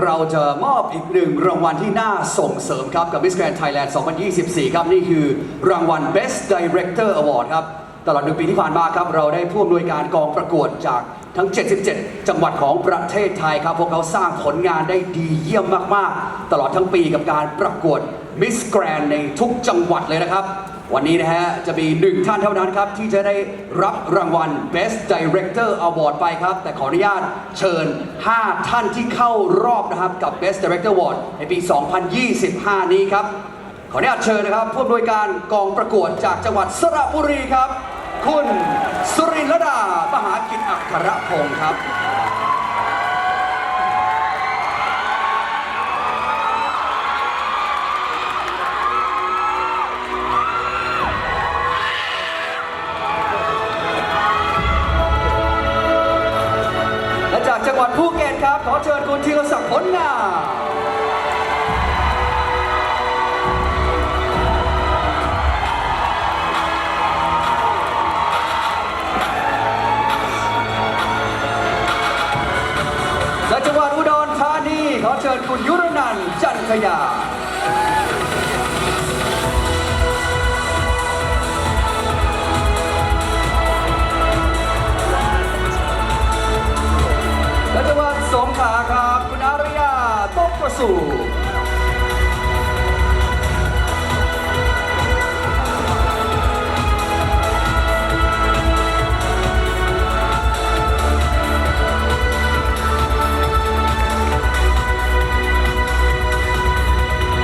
เราจะมอบอีกหนึ่งรางวัลที่น่าส่งเสริมครับกับ Miss Grand Thailand 2024 ครับ นี่คือรางวัล Best Director Award ครับ ตลอดหนึ่งปีที่ผ่านมาครับ เราได้ผู้อำนวยการกองประกวดจากทั้ง 77 จังหวัดของประเทศไทยครับ พวกเขาสร้างผลงานได้ดีเยี่ยมมาก ๆ ตลอดทั้งปีกับการประกวด Miss Grand ในทุกจังหวัดเลยนะครับ วันนี้นะฮะ จะมีหนึ่งท่านเท่านั้นครับ ที่จะได้รับรางวัล Best Director Award ไปครับ แต่ขออนุญาตเชิญ 5 ท่านที่เข้ารอบนะครับ กับ Best Director Award ในปี 2025 นี้ครับ ขออนุญาตเชิญนะครับผู้อำนวยการกองประกวดจากจังหวัดสระบุรีครับ คุณสุรินทร์ระดามหากิจอัครพงศ์ครับ จังหวัดภูเก็ตครับ ขอเชิญคุณธีรศักดิ์ผลงามจากจังหวัดอุดรธานีขอเชิญคุณยุรนันจันทยา ตกประสู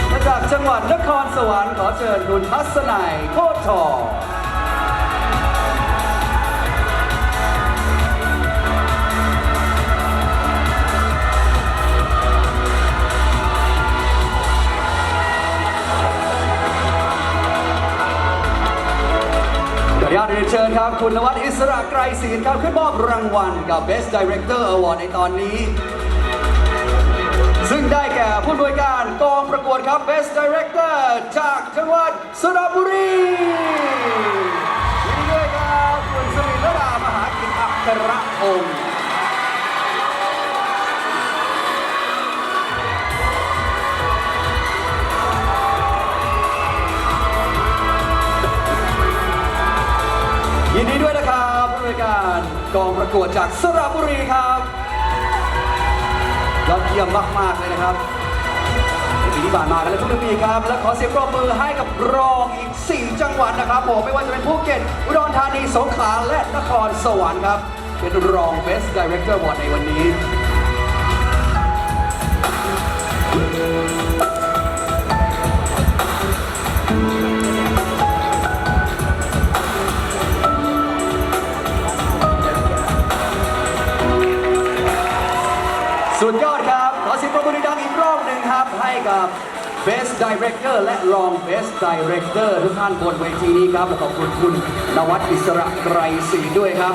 และจากจังหวัดนครสวรรค์ขอเชิญคุณทัศนัยโคตรทอง ญาตเรียนเชิญครับ คุณนวัดอิสระไกรศีลครับขึ้นมอบรางวัลกับ Best Director Award ในตอนนี้ ซึ่งได้แก่ผู้บริการกองประกวดครับ Best Director จากจังหวัดสระบุรียินดีด้วยครับคุณสรินทรดามหากิจอัครพงศ์ กองประกวดจากสระบุรีครับยอดเยี่ยมมาก ๆ เลยนะครับในปีที่ผ่านมากันแล้วทุกปีครับ และขอเสียงปรบมือให้กับรองอีก 4 จังหวัดนะครับผมไม่ว่าจะเป็นภูเก็ตอุดรธานีสงขลาและนครสวรรค์ครับ เป็นรอง Best Director Award ในวันนี้ สุดยอดครับ ขอเสียงปรบมือดังอีกรอบหนึ่งครับ ให้กับ Best Director และรอง Best Director ทุกท่านบนเวทีนี้ครับ ขอบคุณคุณนวัดอิสระไกรศรีด้วยครับ